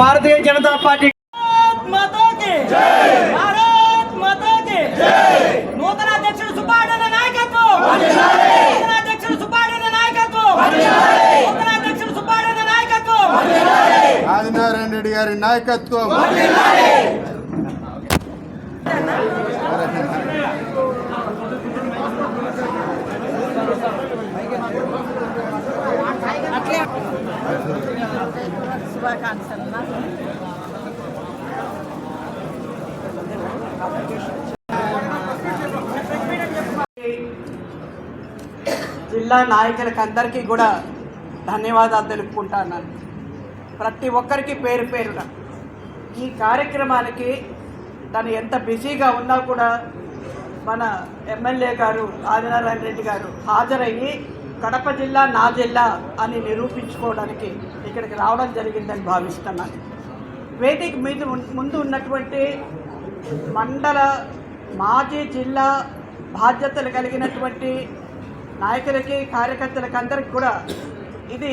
భారతీయ Janata party నూతన అధ్యక్షుడు సుబ్బారెడ్డి నాయకత్వం! నూతన అధ్యక్షుడు సుబ్బారెడ్డి నాయకత్వం! నూతన అధ్యక్షుడు సుబ్బారెడ్డి నాయకత్వం! ఆదినారాయణ రెడ్డి గారి నాయకత్వం! జిల్లా నాయకులకు అందరికీ కూడా ధన్యవాదాలు తెలుపుకుంటున్నాను ప్రతి ఒక్కరికి పేరు పేరున ఈ కార్యక్రమానికి తను ఎంత బిజీగా ఉన్నా కూడా మన ఎమ్మెల్యే గారు ఆదినారాయణ రెడ్డి గారు హాజరయ్యి కడప జిల్లా నా జిల్లా అని నిరూపించుకోవడానికి ఇక్కడికి రావడం జరిగిందని భావిస్తున్నాను వేదిక మీద ముందు ఉన్నటువంటి మండల మాజీ జిల్లా బాధ్యతలు కలిగినటువంటి నాయకులకి కార్యకర్తలకి అందరికి కూడా ఇది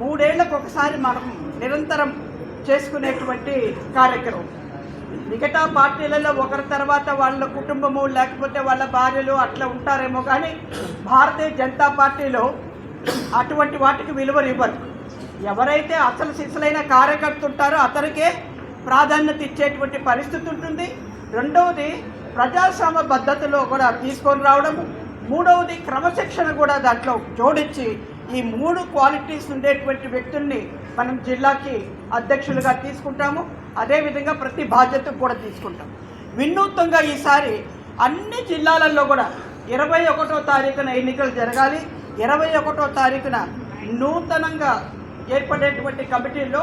మూడేళ్ళకు ఒకసారి మనం నిరంతరం చేసుకునేటువంటి కార్యక్రమం. మిగతా పార్టీలలో ఒకరి తర్వాత వాళ్ళ కుటుంబము లేకపోతే వాళ్ళ భార్యలు అట్లా ఉంటారేమో కానీ భారతీయ జనతా పార్టీలో అటువంటి వాటికి విలువలు ఇవ్వరు. ఎవరైతే అసలు సిసలైన కార్యకర్త ఉంటారో అతనికే ప్రాధాన్యత ఇచ్చేటువంటి పరిస్థితి ఉంటుంది. రెండవది ప్రజాస్వామ్య పద్ధతిలో కూడా తీసుకొని రావడము. మూడవది క్రమశిక్షణ కూడా దాంట్లో జోడించి ఈ మూడు క్వాలిటీస్ ఉండేటువంటి వ్యక్తుల్ని మనం జిల్లాకి అధ్యక్షులుగా తీసుకుంటాము. అదేవిధంగా ప్రతి బాధ్యత కూడా తీసుకుంటాం. వినూత్నంగా ఈసారి అన్ని జిల్లాలలో కూడా ఇరవై ఒకటో తారీఖున ఎన్నికలు జరగాలి. ఇరవై ఒకటో తారీఖున నూతనంగా ఏర్పడేటువంటి కమిటీల్లో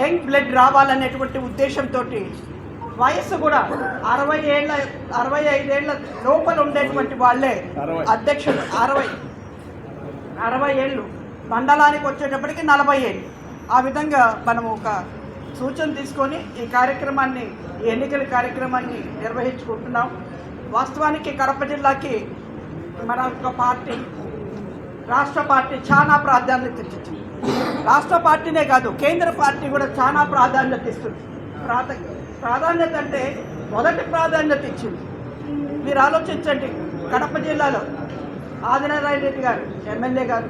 యంగ్ బ్లడ్ రావాలనేటువంటి ఉద్దేశంతో వయస్సు కూడా అరవై ఏళ్ళ అరవై ఐదేళ్ళ లోపల ఉండేటువంటి వాళ్ళే అధ్యక్షులు. అరవై. అరవై ఏళ్ళు. మండలానికి వచ్చేటప్పటికి నలభై ఏళ్ళు. ఆ విధంగా మనం ఒక సూచన తీసుకొని ఈ కార్యక్రమాన్ని ఈ ఎన్నికల కార్యక్రమాన్ని నిర్వహించుకుంటున్నాం. వాస్తవానికి కడప జిల్లాకి మన యొక్క పార్టీ రాష్ట్ర పార్టీ చాలా ప్రాధాన్యత ఇచ్చింది. రాష్ట్ర పార్టీనే కాదు కేంద్ర పార్టీ కూడా చాలా ప్రాధాన్యత ఇస్తుంది. ప్రాధ ప్రాధాన్యత అంటే మొదటి ప్రాధాన్యత ఇచ్చింది. మీరు ఆలోచించండి కడప జిల్లాలో ఆదినారాయణ రెడ్డి గారు ఎమ్మెల్యే గారు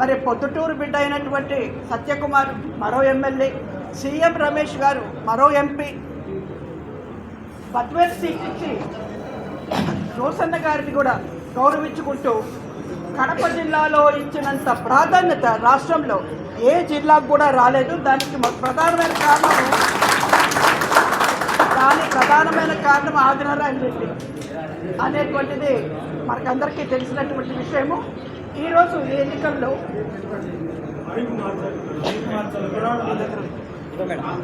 మరి పొద్దుటూరు బిడ్డ అయినటువంటి సత్యకుమార్ మరో ఎమ్మెల్యే సీఎం రమేష్ గారు మరో ఎంపీ. బద్వేల్ సీట్ ఇచ్చి రోసన్న గారిని కూడా గౌరవించుకుంటూ కడప జిల్లాలో ఇచ్చినంత ప్రాధాన్యత రాష్ట్రంలో ఏ జిల్లాకు కూడా రాలేదు. దానికి ప్రధానమైన కారణం దాని ప్రధానమైన కారణం ఆదినారాయణ రెడ్డి అనేటువంటిది మనకందరికీ తెలిసినటువంటి విషయము. ఈరోజు ఈ ఎన్నికల్లో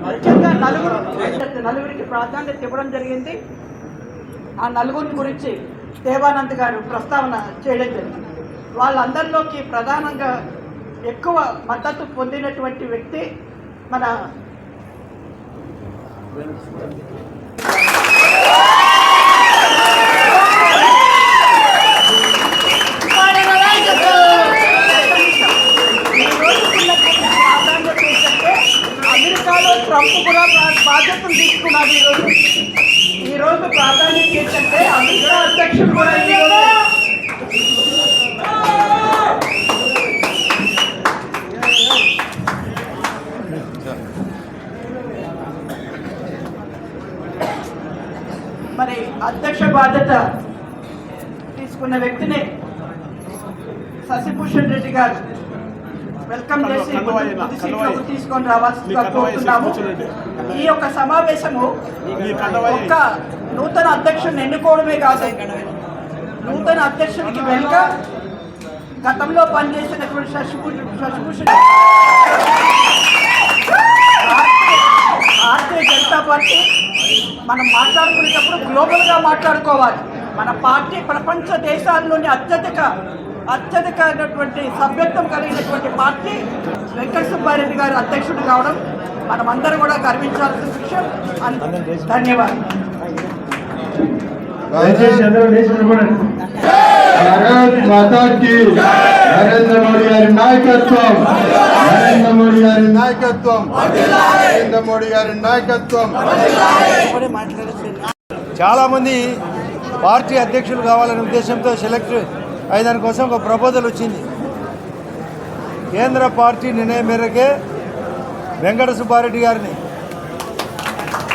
ముఖ్యంగా నలుగురు నలుగురికి ప్రాధాన్యత ఇవ్వడం జరిగింది. ఆ నలుగురి గురించి దేవానంద్ గారు ప్రస్తావన చేయడం జరిగింది. వాళ్ళందరిలోకి ప్రధానంగా ఎక్కువ మద్దతు పొందినటువంటి వ్యక్తి మన bringt తీసుకున్న వ్యక్తిని శశిభూషణ్ రెడ్డి గారు వెల్కమ్ చేసి తీసుకొని రావాల్సిందిగా కోరుతున్నాము. ఈ యొక్క సమావేశము ఒక్క నూతన అధ్యక్షుడిని ఎన్నుకోవడమే కాదు. నూతన అధ్యక్షుడికి వెనుక గతంలో పనిచేసినటువంటి శశిభూషణ్ శశిభూషణ్ పార్టీ మనం మాట్లాడుకునేటప్పుడు గ్లోబల్గా మాట్లాడుకోవాలి. మన పార్టీ ప్రపంచ దేశాల్లోని అత్యధిక అత్యధికమైనటువంటి సభ్యత్వం కలిగినటువంటి పార్టీ వెంకట సుబ్బారెడ్డి గారు అధ్యక్షుడు కావడం మనమందరం కూడా గర్వించాల్సిన విషయం. అన్- ధన్యవాదాలు. భారత్ నరేంద్ర మోడీ గారి నాయకత్వం. నరేంద్ర మోడీ గారి నాయకత్వం. నరేంద్ర మోడీ గారి నాయకత్వం. మాట్లాడేసి. చాలామంది పార్టీ అధ్యక్షులు కావాలనే ఉద్దేశంతో సెలెక్ట్ అయ్యేదాని కోసం ఒక ప్రపోజల్ వచ్చింది. కేంద్ర పార్టీ నిర్ణయం మేరకే వెంకట సుబ్బారెడ్డి గారిని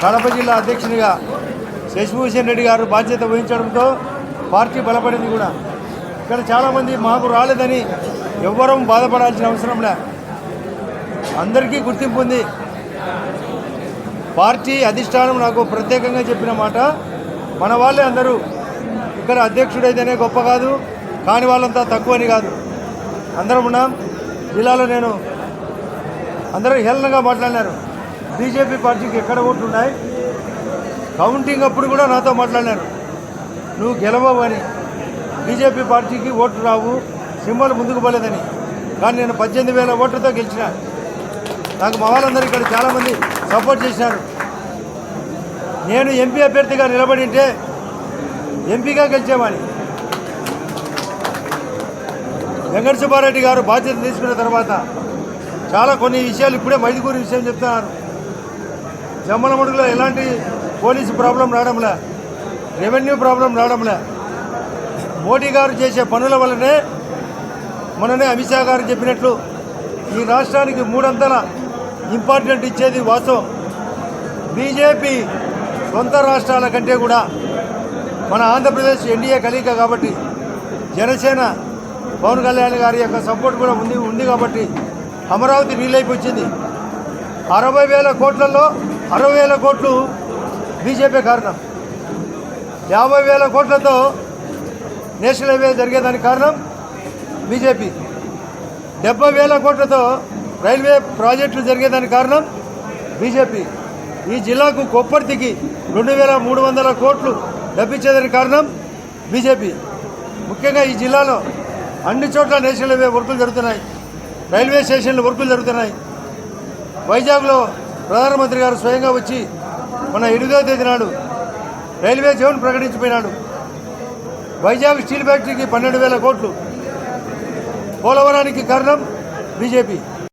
కడప జిల్లా అధ్యక్షునిగా శశిభూషణ్ రెడ్డి గారు బాధ్యత వహించడంతో పార్టీ బలపడింది కూడా. ఇక్కడ చాలామంది మాకు రాలేదని ఎవ్వరం బాధపడాల్సిన అవసరం లే. అందరికీ గుర్తింపు ఉంది. పార్టీ అధిష్టానం నాకు ప్రత్యేకంగా చెప్పిన మాట మన వాళ్ళే అందరూ. ఇక్కడ అధ్యక్షుడైతేనే గొప్ప కాదు కాని వాళ్ళంతా తక్కువని కాదు. అందరం ఉన్నాం. జిల్లాలో నేను అందరూ హేళనగా మాట్లాడినారు. బీజేపీ పార్టీకి ఎక్కడ ఓట్లు ఉన్నాయి? కౌంటింగ్ అప్పుడు కూడా నాతో మాట్లాడినారు. నువ్వు గెలవవు అని. బీజేపీ పార్టీకి ఓట్లు రావు సింబల్ ముందుకు పోలేదని. కానీ నేను పద్దెనిమిది వేల ఓట్లతో గెలిచిన. నాకు మా వాళ్ళందరూ ఇక్కడ చాలామంది సపోర్ట్ చేసినారు నేను ఎంపీ అభ్యర్థిగా నిలబడి ఉంటే ఎంపీగా గెలిచేవాడిని వెంకట సుబ్బారెడ్డి గారు బాధ్యత తీసుకున్న తర్వాత చాలా కొన్ని విషయాలు ఇప్పుడే మైదుకూరి విషయం చెప్తున్నారు. జమ్మలమడుగులో ఎలాంటి పోలీసు ప్రాబ్లం రావడంలే రెవెన్యూ ప్రాబ్లం రావడంలే. మోడీ గారు చేసే పనుల వల్లనే మననే అమిత్ షా గారు చెప్పినట్లు ఈ రాష్ట్రానికి మూడంతల ఇంపార్టెంట్ ఇచ్చేది వాస్తవం. బీజేపీ సొంత రాష్ట్రాల కంటే కూడా మన ఆంధ్రప్రదేశ్ ఎన్డీఏ కలిక కాబట్టి జనసేన పవన్ కళ్యాణ్ గారి యొక్క సపోర్ట్ కూడా ఉంది ఉంది కాబట్టి అమరావతి రీలైపు వచ్చింది అరవై వేల కోట్లలో అరవై వేల కోట్లు బీజేపీ కారణం. యాభై వేల కోట్లతో నేషనల్ హైవే జరిగేదానికి కారణం బీజేపీ. డెబ్బై వేల కోట్లతో రైల్వే ప్రాజెక్టులు జరిగేదానికి కారణం బీజేపీ. ఈ జిల్లాకు కొప్పర్తికి రెండు వేల మూడు వందల కోట్లు డబ్బిచ్చేదని కారణం బీజేపీ. ముఖ్యంగా ఈ జిల్లాలో అన్ని చోట్ల నేషనల్ హైవే వర్కులు జరుగుతున్నాయి. రైల్వే స్టేషన్లు వర్కులు జరుగుతున్నాయి. వైజాగ్లో ప్రధానమంత్రి గారు స్వయంగా వచ్చి మన ఎనిమిదవ తేదీ నాడు రైల్వే జోన్ ప్రకటించిపోయినాడు. వైజాగ్ స్టీల్ ఫ్యాక్టరీకి పన్నెండు వేల కోట్లు పోలవరానికి కారణం బీజేపీ.